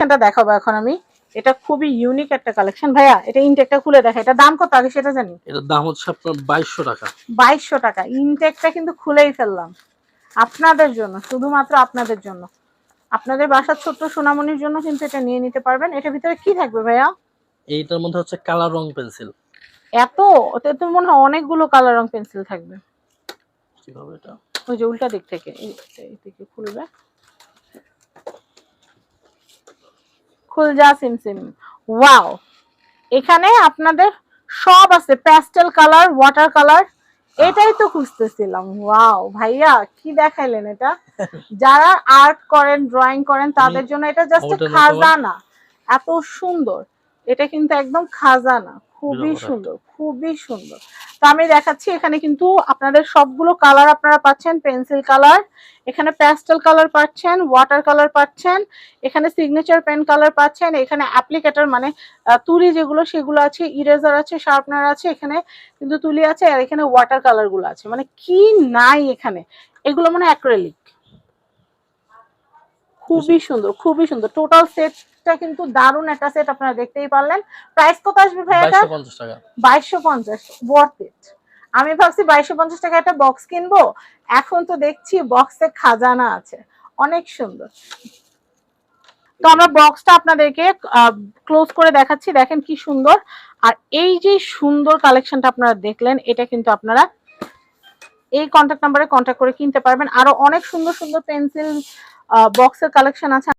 এটা দেখাবো এখন আমি। এটা খুবই ইউনিক একটা কালেকশন ভাইয়া এটা ইনটেকটা খুলে দেখা। এটা দাম কত আগে সেটা জানি? এটার দাম হচ্ছে আপনার বাইশশো টাকা। বাইশশো টাকা। ইনটেকটা কিন্তু খুলেই ফেললাম। আপনাদের জন্য শুধুমাত্র আপনাদের জন্য। আপনাদের বাসার ছোট্ট সোনামণির জন্য কিন্তু এটা নিয়ে নিতে পারবেন। এটার ভিতরে কি থাকবে ভাইয়া? এইটার মধ্যে হচ্ছে কালার রং পেন্সিল। এত? ওতে তো মনে হয় অনেকগুলো কালার রং পেন্সিল থাকবে। কীভাবে এটা? ওই যে উল্টা দিক থেকে এই এই দিকে খুলবে। খুল যা সিম সিম ওয়াও। এখানে আপনাদের সব আছে প্যাস্টেল কালার ওয়াটার কালার এটাই তো খুঁজতেছিলাম। ওয়াও ভাইয়া কি দেখাইলেন এটা? যারা আর্ট করেন ড্রয়িং করেন তাদের জন্য এটা জাস্ট খাজানা। এত সুন্দর। এটা কিন্তু একদম খাজানা। খুবই। সুন্দর খুবই সুন্দর। তো আমি দেখাচ্ছি এখানে কিন্তু আপনাদের সবগুলো কালার আপনারা পাচ্ছেন পেন্সিল কালার এখানে প্যাস্টেল কালার পাচ্ছেন ওয়াটার কালার পাচ্ছেন এখানে সিগনেচার পেন কালার পাচ্ছেন এখানে অ্যাপ্লিকেটর মানে তুলি যেগুলো সেগুলো আছে ইরেজার আছে শার্পনার আছে এখানে কিন্তু তুলি আছে আর এখানে ওয়াটার কালারগুলো আছে। মানে কি নাই এখানে? এগুলো মানে অ্যাক্রেলিক খুবই সুন্দর খুবই সুন্দর। টোটাল সেটটা কিন্তু দারুণ একটা সেট আপনারা দেখতেই পারলেন। প্রাইস কত আসবে ভাই এটা টাকা। আমি ভাবছি বাইশশো পঞ্চাশ টাকা একটা বক্স কিনবো। এখন তো দেখছি বক্সে খাজানা আছে। অনেক সুন্দর। তো আমরা বক্সটা আপনাদেরকে ক্লোজ করে দেখাচ্ছি। দেখেন কি সুন্দর। আর এই যে সুন্দর কালেকশনটা আপনারা দেখলেন এটা কিন্তু আপনারা এই কন্ট্যাক্ট নাম্বারে কন্ট্যাক্ট করে কিনতে পারবেন। আরও অনেক সুন্দর সুন্দর পেন্সিল বক্সের কালেকশন আছে।